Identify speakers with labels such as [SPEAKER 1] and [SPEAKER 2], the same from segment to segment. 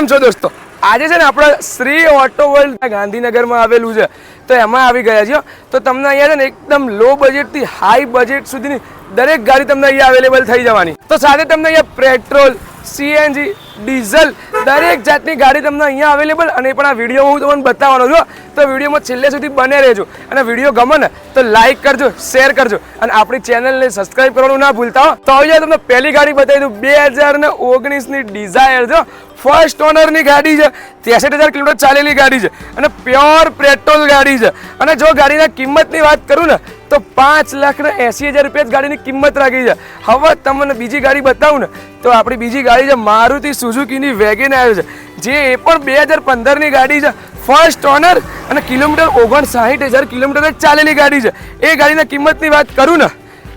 [SPEAKER 1] કેમ છો દોસ્તો? આજે છે ને આપણે શ્રી ઓટો વર્લ્ડ ગાંધીનગરમાં આવેલું છે. તો એમાં આવી ગયા છીએ. તો તમને અહીંયા છે ને એકદમ લો બજેટથી હાઈ બજેટ સુધીની દરેક ગાડી તમને અહીંયા અવેલેબલ થઈ જવાની. તો સાથે તમને અહીંયા પેટ્રોલ સીએનજી ડીઝલ દરેક જાતની ગાડી તમને અહીંયા અવેલેબલ અને પણ આ વિડીયોમાં હું તમને બતાવવાનો છું તો વિડીયોમાં છેલ્લે સુધી બને રહેજો. અને વીડિયો ગમે ને તો લાઈક કરજો શેર કરજો. અને આપણી ચેનલને સબસ્ક્રાઇબ કરવાનું ના ભૂલતા હો. તો આવી જાય તમને પહેલી ગાડી બતાવી દઉં. બે હજાર ને ઓગણીસની ડિઝાયર જો ફર્સ્ટ ઓનરની ગાડી છે. ત્રેસઠ હજાર કિલોમીટર ચાલેલી ગાડી છે. અને પ્યોર પેટ્રોલ ગાડી છે. અને જો ગાડીના કિંમતની વાત કરું ને, તો પાંચ લાખ ને એસી હજાર રૂપિયા જ ગાડીની કિંમત રાખી છે. હવે તમને બીજી ગાડી બતાવું ને, તો આપણી બીજી ગાડી છે મારુતિ સુઝુકીની વેગેન છે. જે એ પણ બે હજાર પંદરની ગાડી છે. ફર્સ્ટ ઓનર અને કિલોમીટર ઓગણસાઠ હજાર કિલોમીટર જ ચાલેલી ગાડી છે. એ ગાડીના કિંમતની વાત કરું ને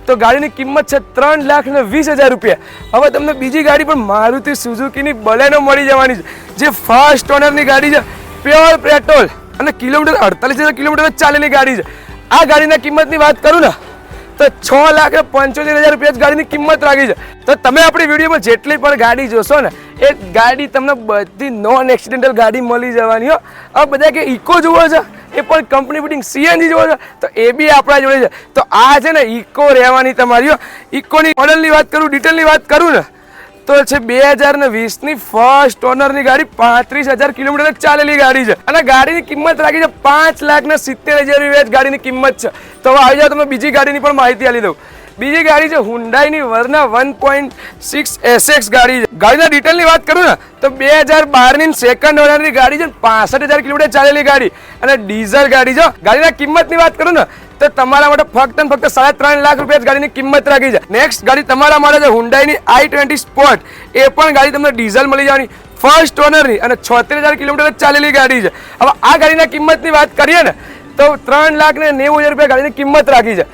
[SPEAKER 1] તો ગાડીની કિંમત છે ત્રણ લાખ ને વીસ હજાર રૂપિયા. હવે તમને બીજી ગાડી પણ મારુતિ સુઝુકીની બલેનો મળી જવાની છે, જે ફાસ્ટ ઓનરની ગાડી છે, પ્યોર પેટ્રોલ અને કિલોમીટર અડતાલીસ હજાર કિલોમીટર ચાલેલી ગાડી છે. આ ગાડીના કિંમતની વાત કરું ને, તો છ લાખ પંચોતેર હજાર રૂપિયા ગાડીની કિંમત રાખી છે. તો તમે આપણી વિડીયોમાં જેટલી પણ ગાડી જોશો ને, એ ગાડી તમને બધી નોન એક્સિડેન્ટલ ગાડી મળી જવાની હો. આ બધા કે ઇકો જુઓ છે. એ પણ કંપની ફિટિંગ સીએનજી જોવો છો. તો એ બી આપણા જોડે છે. તો આ છે ને ઇકો રહેવાની તમારી ઇકોની મોડલની વાત કરું ડિટેલની વાત કરું ને, તો છે બે હજાર ને વીસની ફર્સ્ટ ઓનરની ગાડી પાંત્રીસ હજાર કિલોમીટર ચાલેલી ગાડી છે. અને ગાડીની કિંમત રાખી છે પાંચ લાખ ને સિત્તેર હજાર ગાડીની કિંમત છે. તો હવે આવી જાઓ, તમને બીજી ગાડીની પણ માહિતી આપી દઉં. બીજી ગાડી છે હુન્ડાઈની Verna one point six SX ગાડી છે. ગાડીના ડિટેલની વાત કરું ને, તો બે હજાર બારની સેકન્ડ ઓનરની ગાડી છે પાસઠ હજાર કિલોમીટર ચાલેલી ગાડી. અને ડીઝલ ગાડી છે. ગાડીના કિંમતની વાત કરું ને, તો તમારા માટે ફક્ત ફક્ત સાડા ત્રણ લાખ રૂપિયા ગાડીની કિંમત રાખી છે. નેક્સ્ટ ગાડી તમારા માટે છે હુન્ડાઈની આઈ ટ્વેન્ટી સ્પોર્ટ. એ પણ ગાડી તમને ડીઝલ મળી જવાની. ફર્સ્ટ ઓનરની અને છોતેર હજાર કિલોમીટર ચાલેલી ગાડી છે. હવે આ ગાડીના કિંમતની વાત કરીએ ને, તો ત્રણ લાખ ને નેવું હજાર રૂપિયા ગાડીની કિંમત રાખી છે.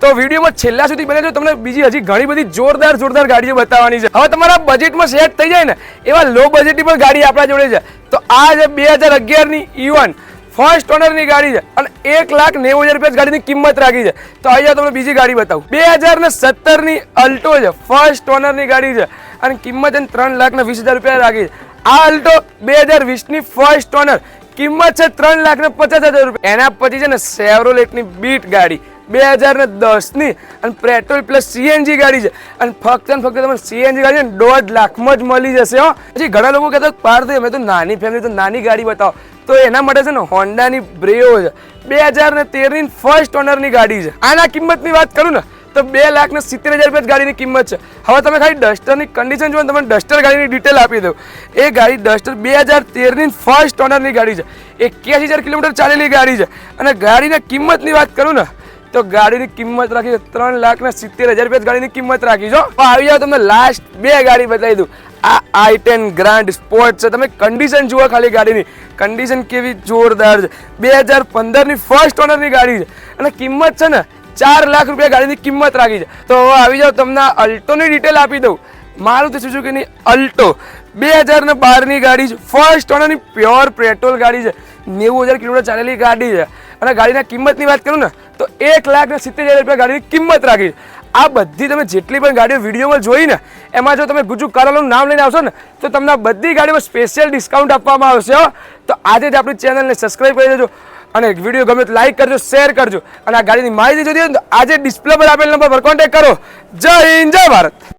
[SPEAKER 1] તો વિડીયોમાં છેલ્લા સુધી બને જો તમને બીજી હજી ઘણી બધી જોરદાર જોરદાર ગાડીઓ બતાવવાની છે. હવે તમારા બજેટમાં સેટ થઈ જાય ને, એવા લો બજેટની પણ ગાડી આપણા જોડે છે. તો આ છે બે હજાર અગિયારની ઇવન ફર્સ્ટ ઓનરની ગાડી છે અને એક લાખ નેવું હજાર રૂપિયા ગાડીની કિંમત રાખી છે. તો અહીંયા તમને બીજી ગાડી બતાવું. બે હજાર ને સત્તરની અલ્ટો છે ફર્સ્ટ ઓનરની ગાડી છે અને કિંમત એને ત્રણ લાખ ને વીસ હજાર રૂપિયા રાખી છે. આ અલ્ટો બે હજાર વીસની ફર્સ્ટ ઓનર કિંમત છે ત્રણ લાખ ને પચાસ હજાર રૂપિયા. એના પછી છે ને સેવરોલેટની બીટ ગાડી. બે હજાર ને દસની અને પેટ્રોલ પ્લસ સીએનજી ગાડી છે. અને ફક્ત ને ફક્ત તમને સીએનજી ગાડી છે દોઢ લાખમાં જ મળી જશે, હો. પછી ઘણા લોકો કહેતા પાર્થ, અમે તો નાની ફેમિલી તો નાની ગાડી બતાવો. તો એના માટે છે ને હોન્ડાની બ્રેઓ છે. બે હજાર ને તેરની ફર્સ્ટ ઓનરની ગાડી છે. આના કિંમતની વાત કરું ને, તો બે લાખ ને સિત્તેર હજાર રૂપિયા ગાડીની કિંમત છે. હવે તમે ખાલી ડસ્ટરની કન્ડિશન જુઓ ને, તમને ડસ્ટર ગાડીની ડિટેલ આપી દઉં. એ ગાડી ડસ્ટર બે હજાર તેરની ફર્સ્ટ ઓનરની ગાડી છે. એક્યાસી હજાર કિલોમીટર ચાલેલી ગાડી છે. અને ગાડીના કિંમતની વાત કરું ને તો ગાડીની કિંમત રાખી ત્રણ લાખ ને સિત્તેર હજાર રૂપિયા ગાડીની કિંમત રાખી છો આવી જાવ તમને લાસ્ટ બે ગાડી બતાવી દઉં. આ આઈ ટેન ગ્રાન્ડ સ્પોર્ટ છે. તમે કન્ડિશન જુઓ ખાલી ગાડીની. કન્ડિશન કેવી જોરદાર છે. બે હજાર પંદરની ફર્સ્ટ ઓનરની ગાડી છે. અને કિંમત છે ને, ચાર લાખ રૂપિયા ગાડીની કિંમત રાખી છે. તો હવે આવી જાઓ, તમને અલ્ટોની ડિટેલ આપી દઉં. મારુતિ સુઝુકીની અલ્ટો. બે હજાર ને બારની ગાડી છે. ફર્સ્ટ ઓનરની પ્યોર પેટ્રોલ ગાડી છે. નેવું હજાર કિલોમીટર ચાલેલી ગાડી છે. અને ગાડીના કિંમતની વાત કરું ને, તો એક લાખ ને સિત્તેર હજાર રૂપિયા ગાડીની કિંમત રાખી. આ બધી તમે જેટલી પણ ગાડીઓ વિડીયોમાં જોઈ ને, એમાં જો તમે ગુજુ કારોનું નામ લઈને આવશો ને, તો તમને બધી ગાડીમાં સ્પેશિયલ ડિસ્કાઉન્ટ આપવામાં આવશે તો આજે જ આપણી ચેનલને સબસ્ક્રાઈબ કરી દેજો અને વીડિયો ગમે તો લાઈક કરજો શેર કરજો અને આ ગાડીની માહિતી જોઈએ તો આજે ડિસ્પ્લે પર આપેલ નંબર પર કોન્ટેક્ટ કરો. જય હિન્દ, જય ભારત.